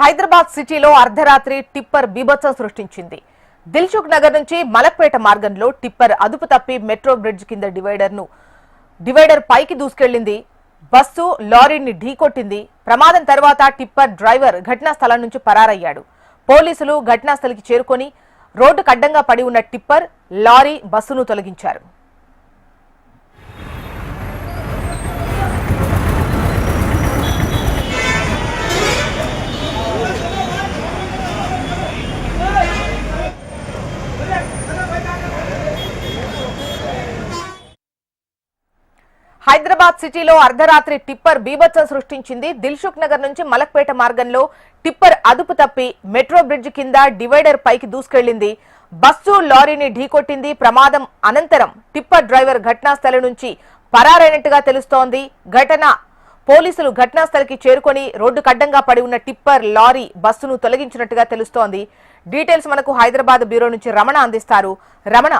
హైదరాబాద్ సిటీలో అర్ధరాత్రి టిప్పర్ బీభత్సం సృష్టించింది. దిల్సుఖ్ నగర్ నుంచి మలక్పేట మార్గంలో టిప్పర్ అదుపు తప్పి మెట్రో బ్రిడ్జ్ కింద డివైడర్ను డివైడర్ పైకి దూసుకెళ్ళింది బస్సు లారీని ఢీకొట్టింది. ప్రమాదం తర్వాత టిప్పర్ డ్రైవర్ ఘటనా స్థలం నుంచి పరారయ్యాడు. పోలీసులు ఘటనాస్థలికి చేరుకొని రోడ్డు కడ్డంగా పడి ఉన్న టిప్పర్ లారీ బస్సును తొలగించారు. హైదరాబాద్ సిటీలో అర్ధరాత్రి టిప్పర్ బీభత్సం సృష్టించింది దిల్సుఖ్ నగర్ నుంచి మలక్పేట మార్గంలో టిప్పర్ అదుపు తప్పి మెట్రో బ్రిడ్జ్ కింద డివైడర్ పైకి దూసుకెళ్ళింది బస్సు లారీని ఢీకొట్టింది. ప్రమాదం అనంతరం టిప్పర్ డ్రైవర్ ఘటనాస్థలం నుంచి పరారైనట్టుగా తెలుస్తోంది. ఘటన పోలీసులు ఘటనా స్థలికి చేరుకొని రోడ్డు కడ్డంగా పడి ఉన్న టిప్పర్ లారీ బస్సును తొలగించినట్టుగా తెలుస్తోంది. డీటెయిల్స్ మనకు హైదరాబాద్ బ్యూరో నుంచి రమణ అందిస్తారు. రమణ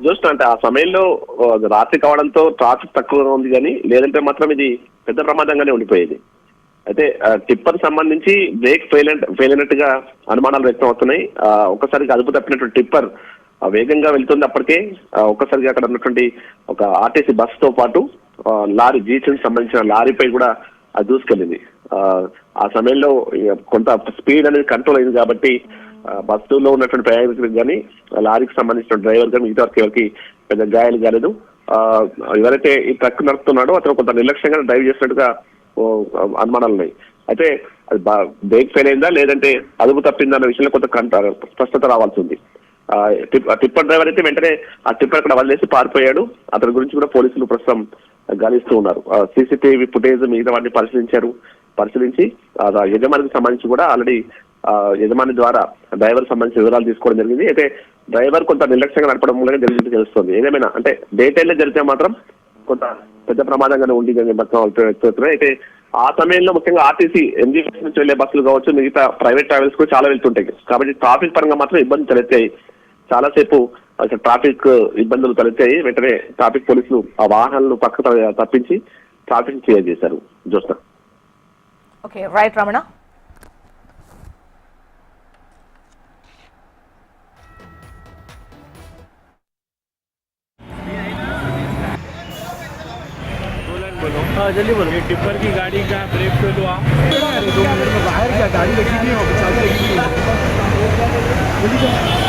జస్ట్ అంటే ఆ సమయంలో రాత్రి కావడంతో ట్రాఫిక్ తక్కువగా ఉంది కానీ లేదంటే మాత్రం ఇది పెద్ద ప్రమాదంగానే ఉండిపోయేది. అయితే టిప్పర్ సంబంధించి బ్రేక్ ఫెయిల్ ఫెయిల్ అయినట్టుగా అనుమానాలు వ్యక్తం అవుతున్నాయి. ఆ, ఒక్కసారిగా అదుపు తప్పినటువంటి టిప్పర్ వేగంగా వెళ్తుంది అప్పటికే. ఒక్కసారిగా అక్కడ ఉన్నటువంటి ఒక ఆర్టీసీ బస్తో పాటు లారీ జీసీకి సంబంధించిన లారీపై కూడా అది దూసుకెళ్ళింది. ఆ, సమయంలో కొంత స్పీడ్ అనేది కంట్రోల్ అయింది కాబట్టి బస్సులో ఉన్నటువంటి ప్రయాణికులకు కానీ లారీకి సంబంధించిన డ్రైవర్ కానీ మిగతా వరకు ఎవరికి పెద్ద గాయాలు కాలేదు. ఆ, ఎవరైతే ఈ ట్రక్ నడుపుతున్నాడో అతను కొంత నిర్లక్ష్యంగా డ్రైవ్ చేసినట్టుగా అనుమానాలు ఉన్నాయి. అయితే అది బా- బ్రేక్ ఫెయిల్ అయిందా లేదంటే అదుపు తప్పిందా అన్న విషయంలో కొంత కంట- స్పష్టత రావాల్సి ఉంది. ఆ, టిప్పర్ డ్రైవర్ అయితే వెంటనే ఆ టిప్పర్ అక్కడ వదిలేసి పారిపోయాడు. అతని గురించి కూడా పోలీసులు ప్రస్తుతం గాలిస్తూ ఉన్నారు. సీసీటీవీ ఫుటేజ్ మిగతా వాటిని పరిశీలించారు. పరిశీలించి యజమానికి సంబంధించి కూడా ఆల్రెడీ ఆ, యజమాని ద్వారా డ్రైవర్ సంబంధించిన వివరాలు తీసుకోవడం జరిగింది. అయితే డ్రైవర్ కొంత నిర్లక్ష్యంగా నడపడం మూలంగా జరిగింది తెలుస్తుంది. ఏదేమైనా అంటే డే టైంలో జరిగితే మాత్రం కొంత పెద్ద ప్రమాదంగానే ఉంది అని అయితే ఆ సమయంలో ముఖ్యంగా ఆర్టీసీ ఎంజీఎస్ నుంచి వెళ్ళే బస్సులు కావచ్చు మిగతా ప్రైవేట్ ట్రావెల్స్ కూడా చాలా వెళ్తుంటాయి. కాబట్టి ట్రాఫిక్ పరంగా మాత్రం ఇబ్బంది తలెత్తాయి. చాలాసేపు సేపు ట్రాఫిక్ ఇబ్బందులు తలెత్తాయి. వెంటనే ట్రాఫిక్ పోలీసులు ఆ వాహనాలను పక్క తప్పించి ట్రాఫిక్ క్లియర్ చేశారు. Jyotsna Okay, right, Ramana? हाँ, जल्दी बोलो। ये टिप्पर की गाड़ी का ब्रेक तो दो आप बाहर क्या? गाड़ी लगी नहीं हो चाबी रखी नहीं